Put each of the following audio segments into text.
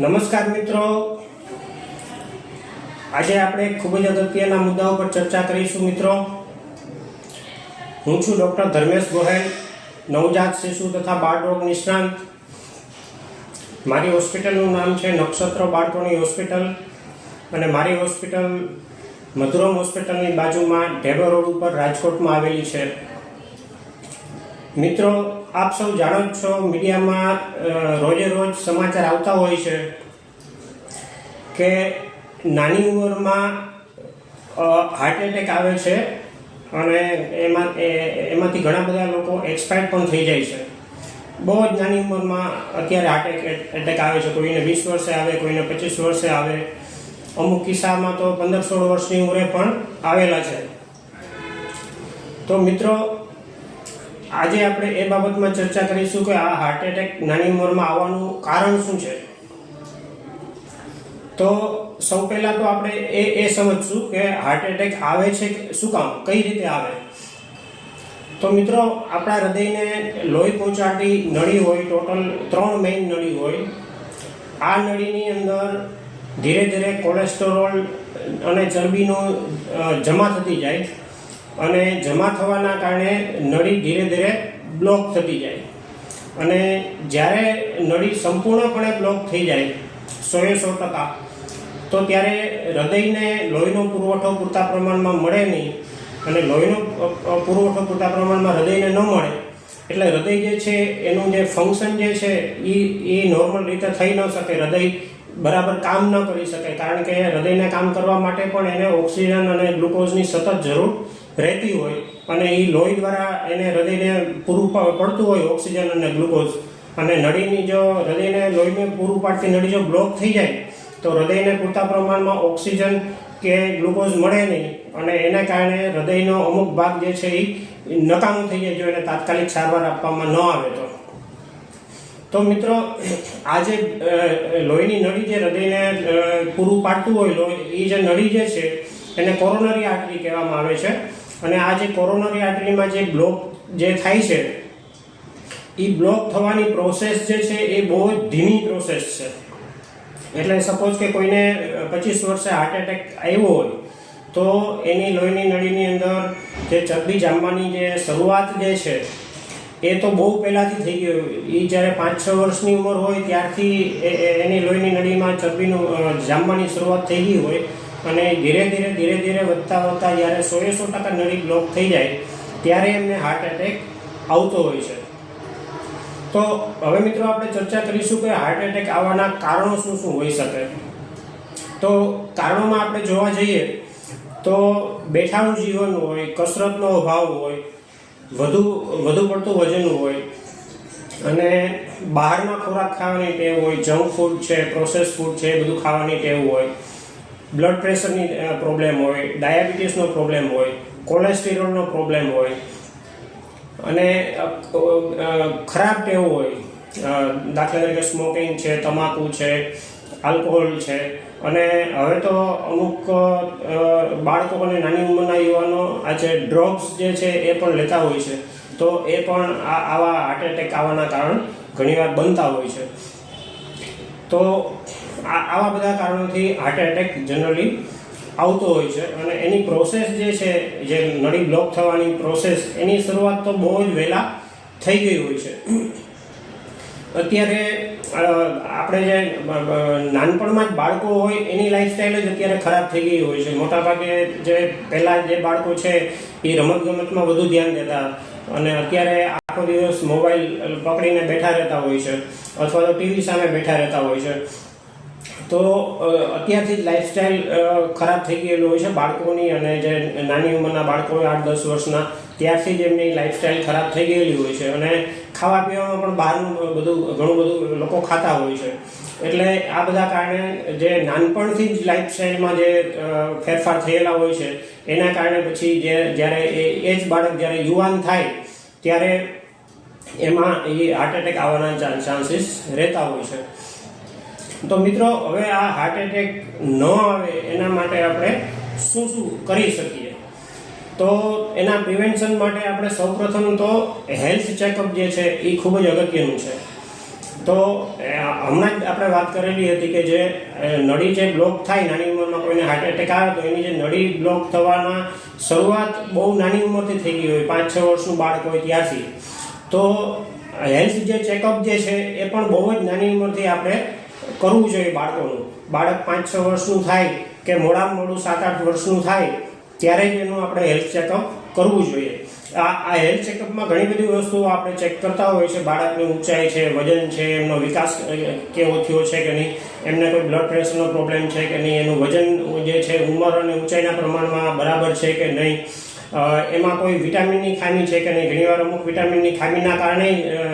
નમસ્કાર મિત્રો. આજે આપણે ખૂબ જ અગત્યના મુદ્દાઓ પર ચર્ચા કરીશું મિત્રો. હું છું ડૉક્ટર ધર્મેશ ગોહેલ, નવજાત શિશુ તથા બાળરોગ નિષ્ણાંત. મારી હોસ્પિટલનું નામ છે નક્ષત્ર બાળકોની હોસ્પિટલ અને મારી હોસ્પિટલ મધુરમ હોસ્પિટલની બાજુમાં ઢેબર રોડ ઉપર રાજકોટમાં આવેલી છે. મિત્રો આપ સૌ જાણો છો, મીડિયામાં રોજે રોજ સમાચાર આવતા હોય છે કે નાની ઉંમરમાં હાર્ટ એટેક આવે છે અને એમાં એમાંથી ઘણા બધા લોકો એક્સપાયર પણ થઈ જાય છે. બહુ જ નાની ઉંમરમાં અત્યારે હાર્ટ એટેક આવે છે. કોઈને વીસ વર્ષે આવે, કોઈને પચીસ વર્ષે આવે. અમુક કિસ્સામાં તો પંદર સોળ વર્ષની ઉંમરે પણ આવેલા છે. તો મિત્રો આજે આપણે એ બાબતમાં ચર્ચા કરીશું કે આ હાર્ટ એટેક નાની ઉંમરમાં આવવાનું કારણ શું છે? તો સૌ પહેલાં તો આપણે એ એ સમજશું કે હાર્ટ એટેક આવે છે શું કામ? કઈ રીતે આવે? તો મિત્રો, આપણા હૃદયને લોહી પહોંચાડતી નળી હોય ટોટલ ત્રણ મેઇન નળી હોય. આ નળીની અંદર ધીરે ધીરે કોલેસ્ટ્રોલ અને ચરબીનો જમા થતી જાય. અને જમા થવાના કારણે નળી ધીરે ધીરે બ્લોક થતી જાય. અને જ્યારે નળી સંપૂર્ણપણે બ્લોક થઈ જાય, સોએ સો ટકા, તો ત્યારે હૃદયને લોહીનો પુરવઠો પૂરતા પ્રમાણમાં મળે નહીં અને લોહીનો પુરવઠો પૂરતા પ્રમાણમાં હૃદયને ન મળે. એટલે હૃદય જે છે, એનું જે ફંક્શન જે છે એ એ નોર્મલ રીતે થઈ ન શકે, હૃદય બરાબર કામ ન કરી શકે, કારણ કે હૃદયને કામ કરવા માટે પણ એને ઓક્સિજન અને ગ્લુકોઝની સતત જરૂર રહેતી હોય અને એ લોહી દ્વારા એને હૃદયને પૂરું પડતું હોય ઓક્સિજન અને ગ્લુકોઝ. અને નળીની જો હૃદયને લોહીને પૂરું પાડતી નળી જો બ્લોક થઈ જાય, તો હૃદયને પૂરતા પ્રમાણમાં ઓક્સિજન કે ગ્લુકોઝ મળે નહીં. અને એને કારણે હૃદયનો અમુક ભાગ જે છે એ નકામું થઈ જાય જો એને તાત્કાલિક સારવાર આપવામાં ન આવે તો. તો મિત્રો, આ જે લોહીની નળી જે હૃદયને પૂરું પાડતું હોય લોહી એ જે નળી જે છે, એને કોરોનરી આર્ટરી કહેવામાં આવે છે. અને આ જે કોરોનરી આર્ટરીમાં જે બ્લોક જે થાય છે એ બ્લોક થવાની પ્રોસેસ જે છે એ બહુ જ ધીમી પ્રોસેસ છે. એટલે સપોઝ કે કોઈને પચીસ વર્ષે હાર્ટ એટેક આવ્યો હોય, તો એની લોહીની નળીની અંદર જે ચરબી જામવાની જે શરૂઆત જે છે, એ તો બહુ પહેલાંથી થઈ ગયું. એ જ્યારે પાંચ છ વર્ષની ઉંમર હોય, ત્યારથી એની લોહીની નળીમાં ચરબીનું જામવાની શરૂઆત થઈ ગઈ હોય અને ધીરે ધીરે ધીરે ધીરે વધતા વધતા જ્યારે સોએ સો ટકા નળી બ્લોક થઈ જાય, ત્યારે એમને હાર્ટ એટેક આવતો હોય છે. તો હવે મિત્રો આપણે ચર્ચા કરીશું કે હાર્ટ એટેક આવવાના કારણો શું શું હોઈ શકે. તો કારણોમાં આપણે જોવા જઈએ, તો બેઠાનું જીવન હોય, કસરતનો અભાવ હોય, વધુ વધુ પડતું વજન હોય, અને બહારના ખોરાક ખાવાની ટેવ હોય જંક ફૂડ છે પ્રોસેસ ફૂડ છે, એ બધું ખાવાની ટેવ હોય બ્લડ પ્રેશરની પ્રોબ્લેમ હોય ડાયાબિટીસનો પ્રોબ્લેમ હોય કોલેસ્ટેરોલનો પ્રોબ્લેમ હોય, અને ખરાબ ટેવ હોય દાખલા તરીકે સ્મોકિંગ છે, તમાકુ છે આલ્કોહોલ છે, અને હવે તો અમુક બાળકો અને નાની ઉંમરના યુવાનો આ જે ડ્રગ્સ જે છે એ પણ લેતા હોય છે. તો એ પણ આવા હાર્ટ એટેક આવવાના કારણ ઘણીવાર બનતા હોય છે. તો આવા બધા કારણોથી હાર્ટ એટેક જનરલી આવતો હોય છે અને એની પ્રોસેસ જે છે, જે નળી બ્લોક થવાની પ્રોસેસ એની શરૂઆત તો બહુ જ વહેલા થઈ ગઈ હોય છે. અત્યારે આપણે જે નાનપણમાં જ બાળકો હોય, એની લાઈફસ્ટાઈલ જ અત્યારે ખરાબ થઈ ગઈ હોય છે. મોટાભાગે જે પહેલાં જે બાળકો છે, એ રમતગમતમાં વધુ ધ્યાન દેતા અને અત્યારે આખો દિવસ મોબાઈલ પકડીને બેઠા રહેતા હોય છે, અથવા તો ટીવી સામે બેઠા રહેતા હોય છે. તો અત્યારથી જ લાઈફસ્ટાઈલ ખરાબ થઈ ગયેલું હોય છે બાળકોની અને જે નાની ઉંમરના બાળકો હોય, આઠ દસ વર્ષના, ત્યારથી જ એમની લાઈફસ્ટાઈલ ખરાબ થઈ ગયેલી હોય છે. અને ખાવા પીવામાં પણ બહારનું બધું, ઘણું બધું લોકો ખાતા હોય છે. એટલે આ બધા કારણે જે નાનપણથી જ લાઈફસ્ટાઈલમાં જે ફેરફાર થયેલા હોય છે, એના કારણે પછી જે, જ્યારે એ એ જ બાળક જ્યારે યુવાન થાય, ત્યારે એમાં એ હાર્ટ એટેક આવવાના ચાન્સીસ રહેતા હોય છે. તો મિત્રો, હવે આ હાર્ટ એટેક ન આવે એના માટે આપણે શું શું કરી શકીએ? તો એના પ્રિવેન્શન માટે આપણે સૌપ્રથમ તો હેલ્થ ચેકઅપ જે છે એ ખૂબ જ અગત્યનું છે. તો હમણાં જ આપણે વાત કરેલી હતી કે જે નળી જે બ્લોક થાય નાની ઉંમરમાં કોઈને હાર્ટ એટેક આવે તો એની જે નળી બ્લોક થવાના શરૂઆત બહુ નાની ઉંમરથી થઈ ગઈ હોય, પાંચ છ વર્ષનું બાળક હોય ત્યારથી. તો હેલ્થ જે ચેકઅપ જે છે એ પણ બહુ જ નાની ઉંમરથી આપણે કરવું જોઈએ બાળકોનું. બાળક પાંચ છ વર્ષનું થાય કે મોડામાં મોડું સાત આઠ વર્ષનું થાય ત્યારે જ એનું આપણે હેલ્થ ચેકઅપ કરવું જોઈએ. આ આ હેલ્થ ચેકઅપમાં ઘણી બધી વસ્તુઓ આપણે ચેક કરતા હોઈએ છીએ બાળકની ઊંચાઈ છે, વજન છે, એમનો વિકાસ કેવો થયો છે કે નહીં, એમને કોઈ બ્લડ પ્રેશરનો પ્રોબ્લેમ છે કે નહીં, એનું વજન જે છે, ઉંમર અને ઊંચાઈના પ્રમાણમાં બરાબર છે કે નહીં એમાં કોઈ વિટામિનની ખામી છે કે નહીં? ઘણીવાર અમુક વિટામિનની ખામીના કારણે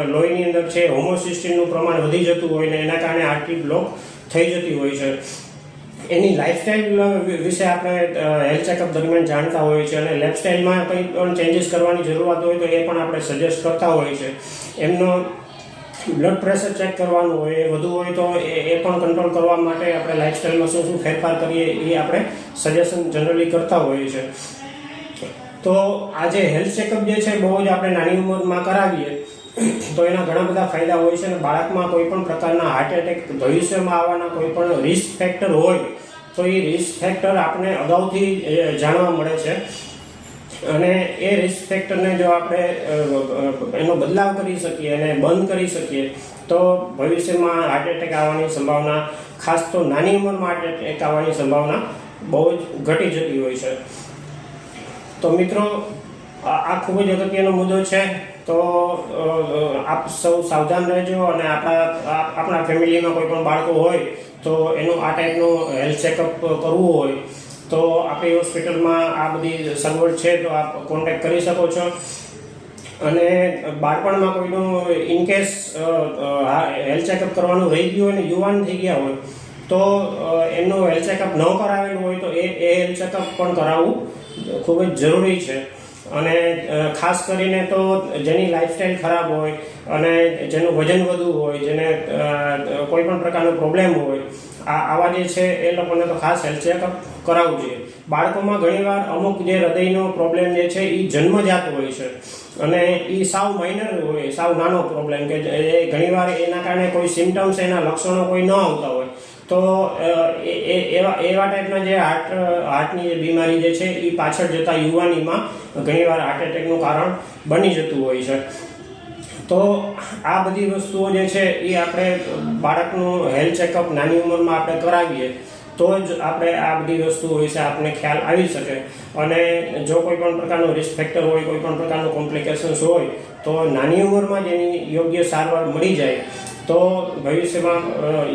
લોહીની અંદર છે હોમોસિસ્ટિનનું પ્રમાણ વધી જતું હોય ને એના કારણે આર્ટરી બ્લોક થઈ જતી હોય છે. એની લાઈફસ્ટાઈલ વિશે આપણે હેલ્થ ચેકઅપ દરમિયાન જાણતા હોઈએ છીએ અને લાઈફસ્ટાઈલમાં કંઈ પણ ચેન્જીસ કરવાની જરૂરત હોય તો એ પણ આપણે સજેસ્ટ કરતા હોઈએ છીએ. એમનો બ્લડ પ્રેશર ચેક કરવાનું હોય, એ વધુ હોય તો એ એ પણ કંટ્રોલ કરવા માટે આપણે લાઈફસ્ટાઈલમાં શું શું ફેરફાર કરીએ એ આપણે સજેશન જનરલી કરતા હોઈએ છીએ. તો આજે હેલ્થ ચેકઅપ જે છે બહુ જ આપણે નાની ઉંમરમાં કરાવીએ, તો એના ઘણા બધા ફાયદા હોય છે અને બાળકમાં કોઈ પણ પ્રકારના હાર્ટ એટેક ભવિષ્યમાં આવવાના કોઈ પણ રિસ્ક ફેક્ટર હોય, તો એ રિસ્ક ફેક્ટર આપણે અગાઉથી જાણવા મળે છે. અને એ રિસ્ક ફેક્ટરને જો આપણે એનો બદલાવ કરી શકીએ અને બંધ કરી શકીએ, તો ભવિષ્યમાં હાર્ટ એટેક આવવાની સંભાવના, ખાસ તો નાની ઉંમરમાં હાર્ટ એટેક આવવાની સંભાવના બહુ જ ઘટી જતી હોય છે. તો મિત્રો, આ ખૂબ જ અગત્યનો મુદ્દો છે. તો આપ સૌ સાવધાન રહેજો અને આપણા આપણા ફેમિલીમાં કોઈ પણ બાળકો હોય, તો એનું આ ટાઈપનું હેલ્થ ચેકઅપ કરવું હોય, તો આપણી હોસ્પિટલમાં આ બધી સગવડ છે, તો આપ કોન્ટેક્ટ કરી શકો છો. અને બાળપણમાં કોઈનું ઇનકેસ હેલ્થ ચેકઅપ કરવાનું રહી ગયું હોય ને યુવાન થઈ ગયા હોય તો એમનું હેલ્થ ચેકઅપ ન કરાવેલું હોય તો એ એ હેલ્થ ચેકઅપ પણ કરાવવું ખૂબ જ જરૂરી છે. અને ખાસ કરીને તો જેની લાઈફસ્ટાઈલ ખરાબ હોય અને જેનું વજન વધુ હોય, જેને કોઈ પણ પ્રકારનો પ્રોબ્લેમ હોય, આ, આવા જે છે એ લોકોને તો ખાસ હેલ્થ ચેકઅપ કરાવવું જોઈએ. બાળકોમાં ઘણીવાર અમુક જે હૃદયનો પ્રોબ્લેમ જે છે એ જન્મજાત હોય છે. અને એ સાવ માઇનર હોય, સાવ નાનો પ્રોબ્લેમ કે એ ઘણીવાર એના કારણે કોઈ સિમ્ટમ્સ એના લક્ષણો કોઈ ન આવતા હોય. તો એવા એવા ટાઈપના જે હાર્ટ હાર્ટની જે બીમારી જે છે એ પાછળ જતા યુવાનીમાં ઘણીવાર હાર્ટ એટેકનું કારણ બની જતું હોય છે. તો, આ બધી વસ્તુઓ જે છે એ આપણે બાળકનું હેલ્થ ચેકઅપ નાની ઉંમરમાં આપણે કરાવીએ, તો જ આપણે આ બધી વસ્તુઓ વિશે આપણને ખ્યાલ આવી શકે. અને જો કોઈ પણ પ્રકારનું રિસ્ક ફેક્ટર હોય, કોઈ પણ પ્રકારનું કોમ્પ્લિકેશન્સ હોય, તો નાની ઉંમરમાં જ એની યોગ્ય સારવાર મળી જાય. તો ભવિષ્યમાં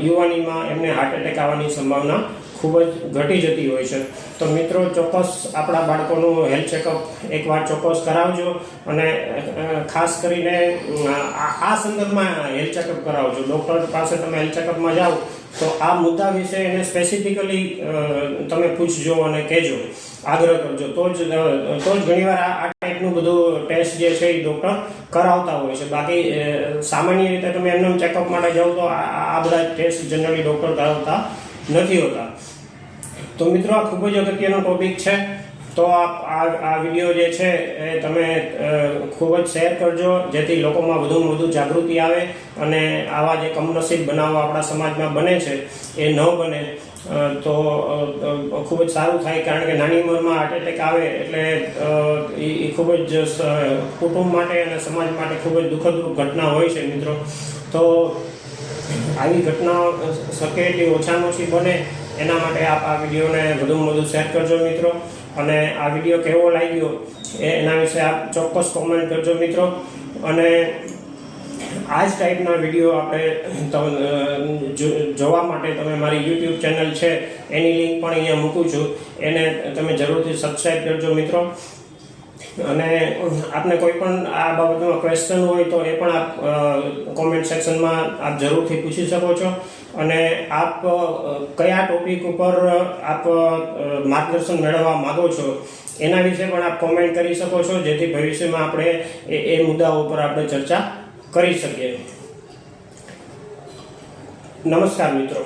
યુવાનીમાં એમને હાર્ટ એટેક આવવાની સંભાવના ખૂબ જ ઘટી જતી હોય છે. તો મિત્રો, ચોક્કસ આપણા બાળકોનું હેલ્થ ચેકઅપ એકવાર ચોક્કસ કરાવજો અને ખાસ કરીને આ સંદર્ભમાં હેલ્થ ચેકઅપ કરાવજો. ડૉક્ટર પાસે તમે હેલ્થ ચેકઅપમાં જાઓ તો આ મુદ્દા વિશે એને સ્પેસિફિકલી તમે પૂછજો અને કહેજો. આગ્રહ કરજો. તો જ તો જ ઘણીવાર આ આ ટાઈપનું બધું ટેસ્ટ જે છે એ ડૉક્ટર કરાવતા હોય છે. બાકી સામાન્ય રીતે તમે એમને ચેકઅપ માટે જાઓ તો આ બધા ટેસ્ટ જનરલી ડૉક્ટર કરાવતા નથી હોતા. તો મિત્રો આ ખૂબ જ અગત્યનો ટોપિક છે. તો આપ આ આ વીડિયો જે છે એ તમે ખૂબ જ શેર કરજો, જેથી લોકોમાં વધુમાં વધુ જાગૃતિ આવે અને આવા જે કમનસીબ બનાવો આપણા સમાજમાં બને છે, એ ન બને તો ખૂબ જ સારું થાય, કારણ કે નાની ઉંમરમાં હાર્ટ એટેક આવે એટલે એ ખૂબ જ કુટુંબ માટે અને સમાજ માટે ખૂબ જ દુઃખદરૂપ ઘટના હોય છે, મિત્રો. તો આવી ઘટનાઓ શકે એટલી ઓછામાં ઓછી બને, એના માટે આપ આ વિડીયોને વધુમાં વધુ શેર કરજો, મિત્રો. અને આ વીડિયો કેવો લાગ્યો એના વિશે આપ ચોક્કસ કોમેન્ટ કરજો મિત્રો. અને આ જ ટાઈપના વીડિયો આપણે જોવા માટે તમે મારી યુટ્યુબ ચેનલ છે, એની લિંક પણ અહીંયા મૂકું છું. એને તમે જરૂરથી સબસ્ક્રાઈબ કરજો મિત્રો. અને આપને કોઈ પણ આ બાબતમાં ક્વેશ્ચન હોય તો એ પણ આપ કોમેન્ટ સેક્શનમાં આપ જરૂરથી પૂછી શકો છો. અને આપ કયા ટોપિક ઉપર આપ માર્ગદર્શન મેળવવા માગો છો, એના વિશે પણ આપ કોમેન્ટ કરી શકો છો, જેથી ભવિષ્યમાં આપણે એ મુદ્દાઓ ઉપર આપણે ચર્ચા કરી શકીએ. નમસ્કાર મિત્રો.